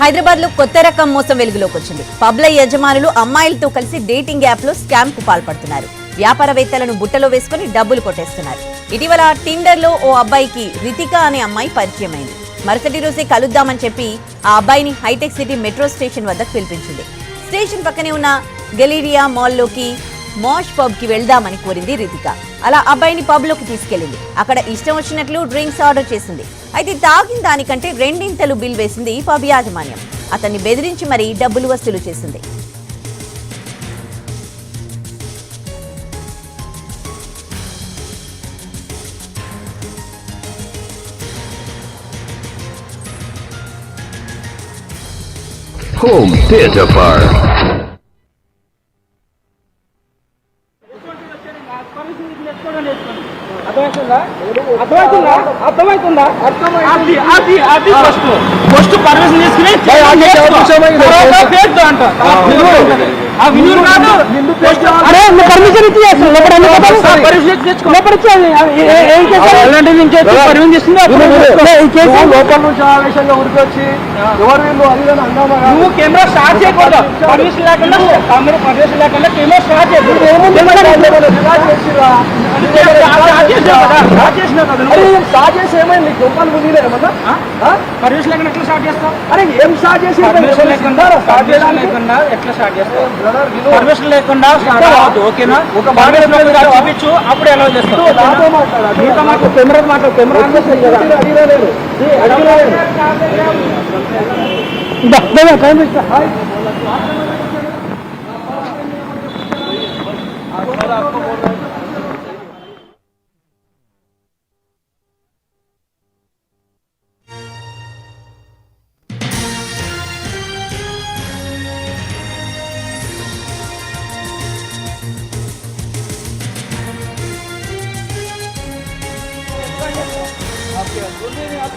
హైదరాబాద్లో కొత్త రకం మోసం వెలుగులోకి వచ్చింది. పబ్ల యజమానులు అమ్మాయిలతో కలిసి డేటింగ్ యాప్లో స్కామ్కు పాల్పడుతున్నారు. వ్యాపారవేత్తలను బుట్టలో వేసుకుని డబ్బులు కొట్టేస్తున్నారు. ఇటీవల టిండర్లో ఓ అబ్బాయికి రితిక అనే అమ్మాయి పరిచయమైంది. మరుసటి రోజే కలుద్దామని చెప్పి ఆ అబ్బాయిని హైటెక్ సిటీ మెట్రో స్టేషన్ వద్దకు పిలిపించింది. స్టేషన్ పక్కనే ఉన్న గెలీరియా మాల్లోకి మాష్ పబ్కి వెళ్దామని కోరింది రితిక. అలా అబ్బాయిని పబ్లోకి తీసుకెళ్ళింది అక్కడ ఇష్టం వచ్చినట్లు డ్రింక్స్ ఆర్డర్ చేసింది. అయితే తాగిన దానికంటే రెండింతలు బిల్ వేసింది పబ్ యాజమాన్యం. అతన్ని బెదిరించి మరీ డబ్బులు వసూలు చేసింది. Home Theater Bar. అర్థమవుతుందా? అర్థమవుతుందా? అర్థమవుతుందా? అది అది అది ఫస్ట్ ఫస్ట్ పర్మిషన్ తీసుకుని అంట. అరే నువ్వు పర్మిషన్ ఇచ్చి తీసుకుంది లోపల నుంచి ఆవేశంగా ఉరికి వచ్చి ఎవరు వీళ్ళు అది. నువ్వు కెమెరా స్టార్ట్ చేయకూడదు. పర్మిషన్ లేకుండా కెమెరా పర్మిషన్ లేకుండా కెమెరా స్టార్ట్? స్టార్ట్ చేసి ఏమైంది? గొప్పలు ఆ? పర్మిషన్ లేకుండా ఎట్లా స్టార్ట్ చేస్తావు? అరే ఏం స్టార్ట్ చేసి పర్మిషన్ లేకుండా స్టార్ట్ పర్మిషన్ చేయడానికి లేకుండా ఎట్లా స్టార్ట్ చేస్తావు? పర్మిషన్ లేకుండా ఓకేనా? ఒక? చూపించు అప్పుడు ఎలా మాట్లాడు కెమెరా కెమెరా సెక్యూరిటీని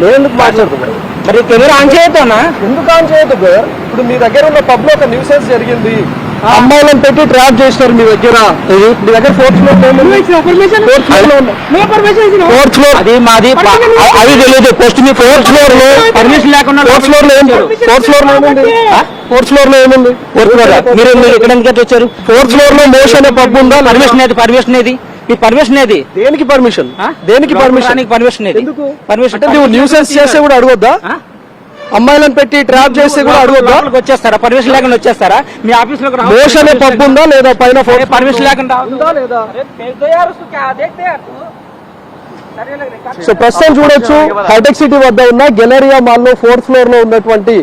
నేను ఎందుకు మాట్లాడుతున్నాను మరి కెమెరా ఆన్ చేయొద్దా ఎందుకు ఆన్ చేయొద్దు బ్రదర్? ఇప్పుడు మీ దగ్గర ఉన్న పబ్లో ఒక న్యూసెన్స్ జరిగింది. అమ్మాయిలను పెట్టి ట్రాప్ చేసినారు మీ దగ్గర. మీ దగ్గర ఫోర్త్ ఫ్లోర్ ఫోర్త్ ఫ్లోర్ అది మాది అది తెలియదు. ఫస్ట్ మీ ఫోర్త్ ఫ్లోర్లో పర్మిషన్ లేకుండా ఫోర్త్ ఫ్లోర్లో ఏం ఫోర్త్ ఫ్లోర్లో ఏముంది? ఫోర్త్ ఫ్లోర్లో ఏముంది? ఫోర్త్ ఫ్లోర్ మీరు మీరు వచ్చారు? ఫోర్త్ ఫ్లోర్లో మోష్ అనే పబ్ ఉందా? పర్మిషన్ ఏది? పర్మిషన్ ఏది? మీ పర్మిషన్ ఏది? దేనికి పర్మిషన్? దేనికి పర్మిషన్ పర్మిషన్ ఏది? ఎందుకు? పర్మిషన్ అంటే నువ్వు న్యూసెన్స్ చేస్తే కూడా అడగొద్దా? అమ్మాయిలను పెట్టి ట్రాప్ చేస్తే కూడా అడగొద్దా? వచ్చేస్తారా? పర్మిషన్ లేకుండా వచ్చేస్తారా? మీ ఆఫీస్లో మోష్ అనే పబ్ ఉందా లేదా పైన పర్మిషన్ లేకుండా ఉందా లేదా? సో సో ప్రస్తుతం చూడొచ్చు హైటెక్ సిటీ వద్ద ఉన్న గెలరియా మాల్లో ఫోర్త్ ఫ్లోర్లో ఉన్నటువంటి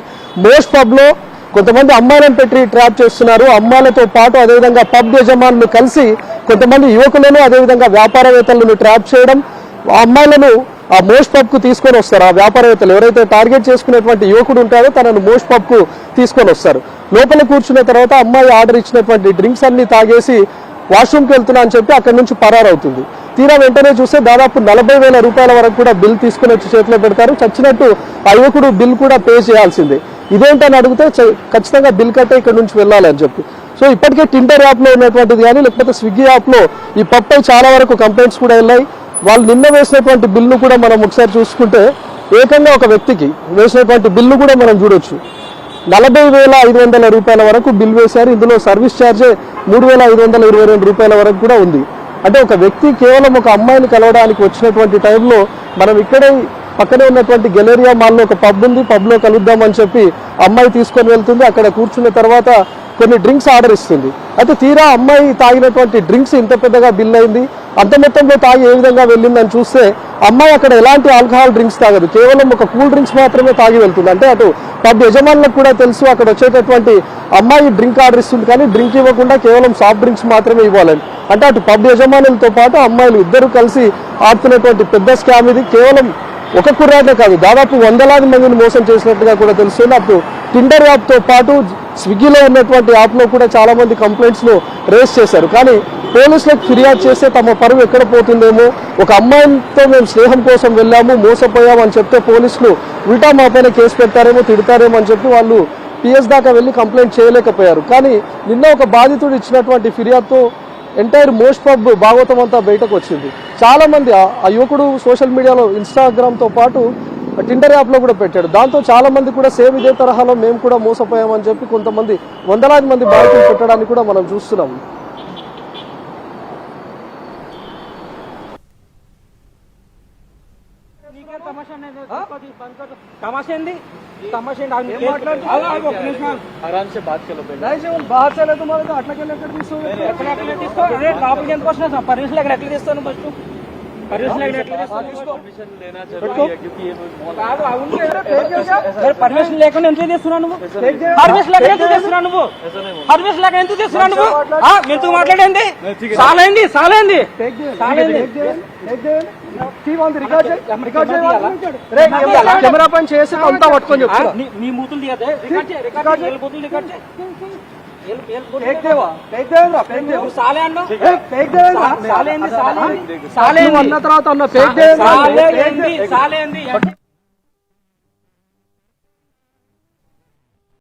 మోస్ట్ పబ్లో కొంతమంది అమ్మాయిలను పెట్టి ట్రాప్ చేస్తున్నారు. అమ్మాయిలతో పాటు అదేవిధంగా పబ్ యజమానులు కలిసి కొంతమంది యువకులను అదేవిధంగా వ్యాపారవేత్తలను ట్రాప్ చేయడం ఆ అమ్మాయిలను ఆ మోస్ట్ పబ్కు తీసుకొని వస్తారు. ఆ వ్యాపారవేత్తలు ఎవరైతే టార్గెట్ చేసుకునేటువంటి యువకుడు ఉంటాడో తనను మోస్ట్ పబ్కు తీసుకొని వస్తారు. లోపల కూర్చున్న తర్వాత అమ్మాయి ఆర్డర్ ఇచ్చినటువంటి డ్రింక్స్ అన్ని తాగేసి వాష్రూమ్కి వెళ్తున్నా అని చెప్పి అక్కడి నుంచి పరారవుతుంది. తీరా వెంటనే చూస్తే దాదాపు నలభై వేల రూపాయల వరకు కూడా బిల్ తీసుకుని వచ్చి చేతిలో పెడతారు. చచ్చినట్టు ఆ యువకుడు బిల్ కూడా పే చేయాల్సిందే. ఇదేంటని అడిగితే చ- ఖచ్చితంగా బిల్ కట్టే ఇక్కడ నుంచి వెళ్ళాలి అని చెప్పి. సో ఇప్పటికే టిండర్ యాప్లో ఉన్నటువంటిది కానీ లేకపోతే స్విగ్గీ యాప్లో ఈ పప్పై చాలా వరకు కంప్లైంట్స్ కూడా వెళ్ళాయి. వాళ్ళు నిన్న వేసినటువంటి బిల్లు కూడా మనం ఒకసారి చూసుకుంటే ఏకంగా ఒక వ్యక్తికి వేసినటువంటి బిల్లు కూడా మనం చూడొచ్చు. నలభై వేల ఐదు వందల రూపాయల వరకు బిల్ వేశారు. ఇందులో సర్వీస్ ఛార్జే మూడు వేల ఐదు వందల ఇరవై రెండు రూపాయల వరకు కూడా ఉంది. అంటే ఒక వ్యక్తి కేవలం ఒక అమ్మాయిని కలవడానికి వచ్చినటువంటి టైంలో మనం ఇక్కడే పక్కనే ఉన్నటువంటి గెలేరియా మాల్లో ఒక పబ్ ఉంది పబ్లో కలుద్దామని చెప్పి అమ్మాయి తీసుకొని వెళ్తుంది. అక్కడ కూర్చున్న తర్వాత కొన్ని డ్రింక్స్ ఆర్డర్ ఇస్తుంది. అయితే తీరా అమ్మాయి తాగినటువంటి డ్రింక్స్ ఇంత పెద్దగా బిల్ అయింది. అంత మొత్తంలో తాగి ఏ విధంగా వెళ్ళిందని చూస్తే అమ్మాయి అక్కడ ఎలాంటి ఆల్కహాల్ డ్రింక్స్ తాగదు. కేవలం ఒక కూల్ డ్రింక్స్ మాత్రమే తాగి వెళ్తుంది. అంటే అటు పబ్ యజమానులకు కూడా తెలుసు అక్కడ వచ్చేటటువంటి అమ్మాయి డ్రింక్ ఆర్డర్ ఇస్తుంది. కానీ డ్రింక్ ఇవ్వకుండా కేవలం సాఫ్ట్ డ్రింక్స్ మాత్రమే ఇవ్వాలని. అంటే అటు పబ్ యజమానులతో పాటు అమ్మాయిలు ఇద్దరు కలిసి ఆడుతున్నటువంటి పెద్ద స్కామ్ ఇది. కేవలం ఒక కుర్రాడే కాదు దాదాపు వందలాది మందిని మోసం చేసినట్టుగా కూడా తెలుస్తుంది. అప్పుడు టిండర్ యాప్తో పాటు స్విగ్గీలో ఉన్నటువంటి యాప్లో కూడా చాలా మంది రేస్ చేశారు. కానీ పోలీసులకు ఫిర్యాదు చేస్తే తమ పరువు ఎక్కడ పోతుందేమో ఒక అమ్మాయితో మేము స్నేహం కోసం వెళ్ళాము మోసపోయాము అని చెప్తే పోలీసులు ఉల్టా మా పైన కేసు పెట్టారేమో తిడతారేమో అని చెప్పి వాళ్ళు పిఎస్ దాకా వెళ్ళి కంప్లైంట్ చేయలేకపోయారు. కానీ నిన్న ఒక బాధితుడు ఇచ్చినటువంటి ఫిర్యాదుతో ఎంటైర్ మోస్ట్ పబ్ భాగవతం అంతా బయటకు వచ్చింది. చాలామంది ఆ- యువకుడు సోషల్ మీడియాలో ఇన్స్టాగ్రామ్తో పాటు టిండర్ యాప్లో కూడా పెట్టాడు. దాంతో చాలా మంది కూడా సేమ్ ఇదే తరహాలో మేము కూడా మోసపోయామని చెప్పి కొంతమంది వందలాది మంది బాధితులు పెట్టడానికి కూడా మనం చూస్తున్నాం. తమాషా తమాషా ఏంది తమాషా ఏంది ఆగు, నీకు ఆగు, ఆగు, ఒక్క నిమిషం ఆగు. आराम से बात कर लो पहले ఎక్కడ ఎట్లా తీసుకో అదే లోపలికి ఎందుకు వస్తున్నావు పర్మిషన్ లేక ఎట్లా తీస్తాను ఫస్ట్ పర్మిషన్ లేకుండా ఎందుకు చేస్తున్నావు నువ్వు పర్మిషన్ లేక ఎందుకు చేస్తున్నావు నువ్వు పర్మిషన్ లేకుండా ఎందుకు చేస్తున్నావు నువ్వు ఎందుకు మాట్లాడింది సాలైంది సాలైంది కెమెరా పని చేసి అంతా పట్టుకొని చెప్పి మీ మూతులు తీయదే రికార్డ్ రికార్డ్ రికార్డ్ సాలే అన్న. తర్వాత అన్న ఫేక్ ఏంది?